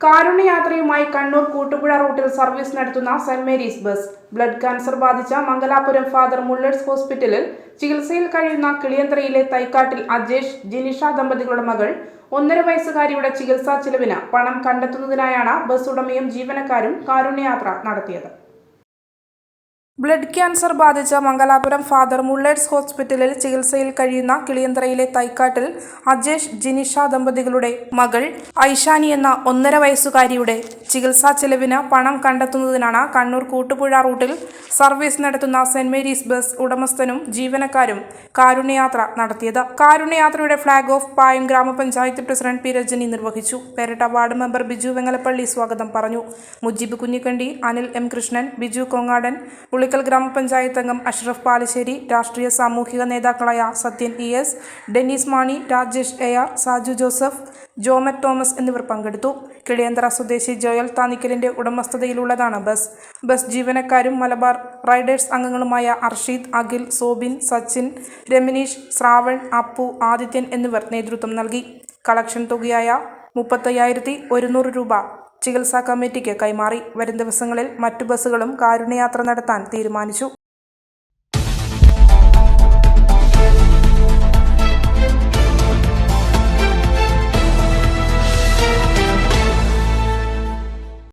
കാരുണ്യയാത്രയുമായി കണ്ണൂർ കൂട്ടുപുഴ റൂട്ടിൽ സർവീസ് നടത്തുന്ന saint Mary's bus. Blood cancer ബാധിച്ച മംഗലാപുരം ഫാദർ മുള്ളേഴ്സ് ഹോസ്പിറ്റലിൽ ചികിത്സയിൽ കഴിയുന്ന കിളിയന്ത്രയിലെ തൈക്കാട്ടിൽ അജേഷ് ജിനിഷ ദമ്പതികളുടെ മകൾ ഒന്നര വയസ്സുകാരിയുടെ ചികിത്സാ ചിലവിന് പണം കണ്ടെത്തുന്നതിനായാണ് ബസ് ഉടമയും ജീവനക്കാരും കാരുണ്യയാത്ര നടത്തിയത്. ബ്ലഡ് ക്യാൻസർ ബാധിച്ച മംഗലാപുരം ഫാദർ മുള്ളേഴ്സ് ഹോസ്പിറ്റലിൽ ചികിത്സയിൽ കഴിയുന്ന കിളിയന്തറയിലെ തൈക്കാട്ടിൽ അജേഷ് ജിനിഷ ദമ്പതികളുടെ മകൾ ഐഷാനി എന്ന ഒന്നര വയസ്സുകാരിയുടെ ചികിത്സാ ചെലവിന് പണം കണ്ടെത്തുന്നതിനാണ് കണ്ണൂർ കൂട്ടുപുഴ റൂട്ടിൽ സർവീസ് നടത്തുന്ന സെന്റ് മേരീസ് ബസ് ഉടമസ്ഥനും ജീവനക്കാരും കാരുണ്യയാത്ര നടത്തിയത്. കാരുണ്യയാത്രയുടെ ഫ്ളാഗ് ഓഫ് പായം ഗ്രാമപഞ്ചായത്ത് പ്രസിഡന്റ് പി രജനി നിർവഹിച്ചു. പേരട്ട വാർഡ് മെമ്പർ ബിജു വെങ്ങലപ്പള്ളി സ്വാഗതം പറഞ്ഞു. മുജീബ് കുഞ്ഞിക്കണ്ടി അനിൽ എം കൃഷ്ണൻ ബിജു കൊങ്ങാടൻ പുളിക്കൽ ഗ്രാമപഞ്ചായത്ത് അംഗം അഷ്റഫ് പാലശ്ശേരി രാഷ്ട്രീയ സാമൂഹിക നേതാക്കളായ Sathyan E S Dennis Mani Rajesh A R Saju Joseph Jomet Thomas എന്നിവർ പങ്കെടുത്തു. കിളിയന്തറ സ്വദേശി ജോയൽ താനിക്കലിന്റെ ഉടമസ്ഥതയിലുള്ളതാണ് ബസ്. ബസ് ജീവനക്കാരും മലബാർ റൈഡേഴ്സ് അംഗങ്ങളുമായ അർഷീദ് അഖിൽ സോബിൻ സച്ചിൻ രമനീഷ് ശ്രാവൺ അപ്പു ആദിത്യൻ എന്നിവർ നേതൃത്വം നൽകി. കളക്ഷൻ തുകയായ മുപ്പത്തയ്യായിരത്തി ഒരുന്നൂറ് രൂപ ചികിത്സാ കമ്മിറ്റിക്ക് കൈമാറി. വരും ദിവസങ്ങളിൽ മറ്റു ബസ്സുകളും കാരുണ്യയാത്ര നടത്താൻ തീരുമാനിച്ചു.